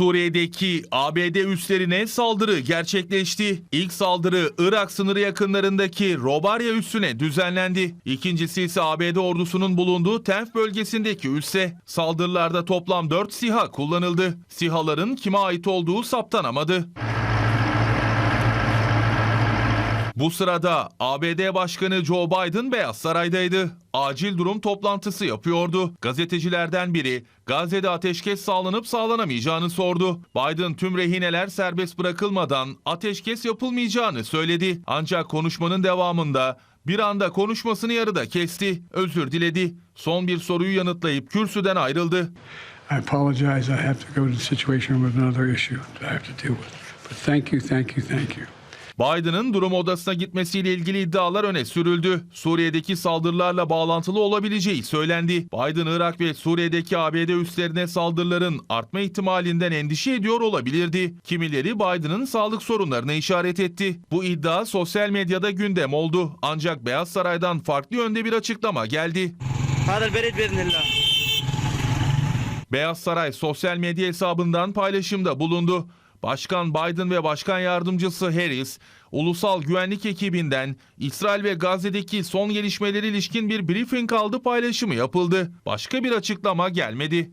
Suriye'deki ABD üslerine saldırı gerçekleşti. İlk saldırı Irak sınırı yakınlarındaki Robarya üssüne düzenlendi. İkincisi ise ABD ordusunun bulunduğu Tenf bölgesindeki üsse. Saldırılarda toplam 4 SİHA kullanıldı. SİHA'ların kime ait olduğu saptanamadı. Bu sırada ABD Başkanı Joe Biden Beyaz Saray'daydı. Acil durum toplantısı yapıyordu. Gazetecilerden biri Gazze'de ateşkes sağlanıp sağlanamayacağını sordu. Biden tüm rehineler serbest bırakılmadan ateşkes yapılmayacağını söyledi. Ancak konuşmanın devamında bir anda konuşmasını yarıda kesti. Özür diledi. Son bir soruyu yanıtlayıp kürsüden ayrıldı. I apologize. I have to go to the situation with another issue that I have to deal with. But thank you, thank you, thank you. Biden'ın durum odasına gitmesiyle ilgili iddialar öne sürüldü. Suriye'deki saldırılarla bağlantılı olabileceği söylendi. Biden, Irak ve Suriye'deki ABD üslerine saldırıların artma ihtimalinden endişe ediyor olabilirdi. Kimileri Biden'ın sağlık sorunlarına işaret etti. Bu iddia sosyal medyada gündem oldu. Ancak Beyaz Saray'dan farklı yönde bir açıklama geldi. Beyaz Saray sosyal medya hesabından paylaşımda bulundu. Başkan Biden ve Başkan Yardımcısı Harris, ulusal güvenlik ekibinden İsrail ve Gazze'deki son gelişmeleri ilişkin bir briefing aldı paylaşımı yapıldı. Başka bir açıklama gelmedi.